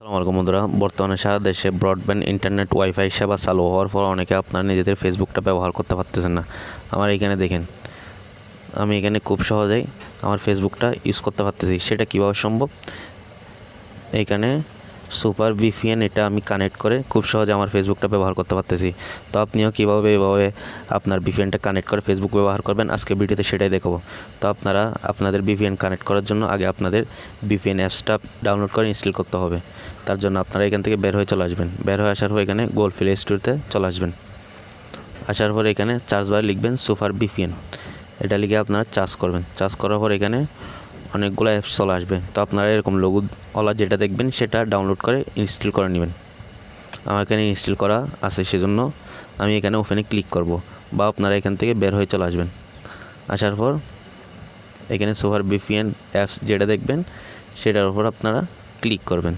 আসসালামু আলাইকুম বন্ধুরা। বর্তমানে সারা দেশে ব্রডব্যান্ড ইন্টারনেট ওয়াইফাই সেবা চালু হওয়ার পর অনেকে আপনারা নিজেদের ফেসবুকটা ব্যবহার করতে পারতেছেন না। আমার এখানে দেখেন, আমি এখানে খুব সহজেই আমার ফেসবুকটা ইউজ করতে পারতেছি। সেটা কীভাবে সম্ভব? এইখানে সুপার ভিপিএন এটা আমি কানেক্ট করে খুব সহজে আমার ফেসবুকটা ব্যবহার করতে পারতেছি। তো আপনিও কীভাবে এভাবে আপনার ভিপিএনটা কানেক্ট করে ফেসবুক ব্যবহার করবেন? আজকে ভিডিওতে সেটাই দেখাবো। তো আপনারা আপনাদের ভিপিএন কানেক্ট করার জন্য আগে আপনাদের ভিপিএন অ্যাপসটা ডাউনলোড করে ইনস্টল করতে হবে। তার জন্য আপনারা এখান থেকে বের হয়ে চলে আসবেন। বের হয়ে আসার পর এখানে গোল প্লে স্টোরতে চলে আসবেন। আসার পর এখানে চার্জ বার লিখবেন সুপার ভিপিএন। এটা লিখে আপনারা চার্জ করবেন। চার্জ করার পর এখানে অনেকগুলো অ্যাপস চলে আসবে। তো আপনারা এরকম লঘু ওলা যেটা দেখবেন, সেটা ডাউনলোড করে ইনস্টল করে নেবেন। আমার এখানে ইনস্টল করা আছে সেজন্য আমি এখানে ওপেনে ক্লিক করব বা আপনারা এখান থেকে বের হয়ে চলে আসবেন। আসার পর এখানে সুপার বিপিএন অ্যাপস যেটা দেখবেন, সেটার উপর আপনারা ক্লিক করবেন।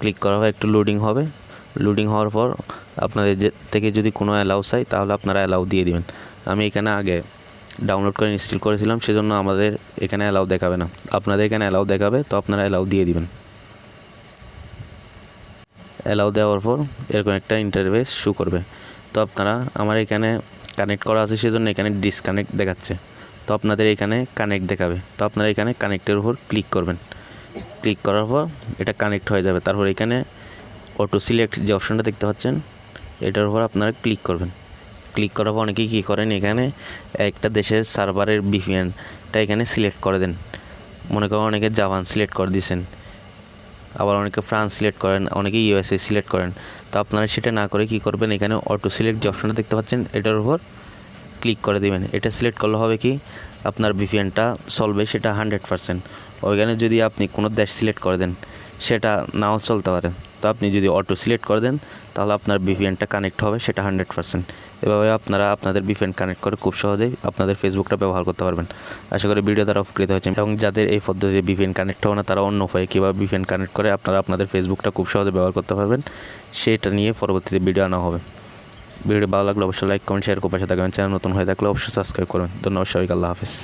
ক্লিক করার পর একটু লোডিং হবে। লোডিং হওয়ার পর আপনাদের থেকে যদি কোনো অ্যালাউ চাই, তাহলে আপনারা অ্যালাউ দিয়ে দিবেন। আমি এখানে আগে ডাউনলোড করে ইনস্টল করেছিলাম, সেজন্য আমাদের এখানে অ্যালাউ দেখাবে না। আপনাদের এখানে অ্যালাউ দেখাবে, তো আপনারা অ্যালাউ দিয়ে দিবেন। অ্যালাউ দেওয়ার পর এরকম একটা ইন্টারভেস শু করবে। তো আপনারা, আমার এখানে কানেক্ট করা আছে, সেজন্য এখানে ডিসকানেক্ট দেখাচ্ছে। তো আপনাদের এখানে কানেক্ট দেখাবে। তো আপনারা এখানে কানেক্টের উপর ক্লিক করবেন। ক্লিক করার পর এটা কানেক্ট হয়ে যাবে। তারপর এখানে অটো সিলেক্ট যে অপশনটা দেখতে পাচ্ছেন, এটার উপর আপনারা ক্লিক করবেন। ক্লিক করার পর অনেকেই কী করেন, এখানে একটা দেশের সার্ভারের বিপিএনটা এখানে সিলেক্ট করে দেন। মনে করেন অনেকে জাপান সিলেক্ট করে দিয়েছেন, আবার অনেকে ফ্রান্স সিলেক্ট করেন, অনেকে ইউএসএ সিলেক্ট করেন। তো আপনারা সেটা না করে কী করবেন, এখানে অটো সিলেক্ট যে অপশনটা দেখতে পাচ্ছেন, এটার উপর ক্লিক করে দেবেন। এটা সিলেক্ট করলে হবে কি, আপনার বিপিএনটা চলবে সেটা হান্ড্রেড পারসেন্ট ওইখানে যদি আপনি কোনো দেশ সিলেক্ট করে দেন, সেটা নাও চলতে পারে। তো আপনি যদি অটো সিলেক্ট করে দেন, তাহলে আপনার বিপিএনটা কানেক্ট হবে, সেটা হান্ড্রেড পারসেন্ট এভাবে আপনারা আপনাদের বিপিএন কানেক্ট করে খুব সহজেই আপনাদের ফেসবুকটা ব্যবহার করতে পারবেন। আশা করি ভিডিও দ্বারা উপকৃত হয়েছে। এবং যাদের এই পদ্ধতিতে বিপিএন কানেক্ট হবে না, তারা অন্য উপায়ে কীভাবে বিপিএন কানেক্ট করে আপনারা আপনাদের ফেসবুকটা খুব সহজে ব্যবহার করতে পারবেন, সেটা নিয়ে পরবর্তীতে ভিডিও আনা হবে। ভিডিও ভালো লাগলে অবশ্যই লাইক কমেন্ট শেয়ার করে পাশে থাকবেন। চ্যানেল নতুন হয়ে থাকলে অবশ্যই সাবস্ক্রাইব করবেন। ধন্যবাদ সবাইকে, আল্লাহ হাফিজ।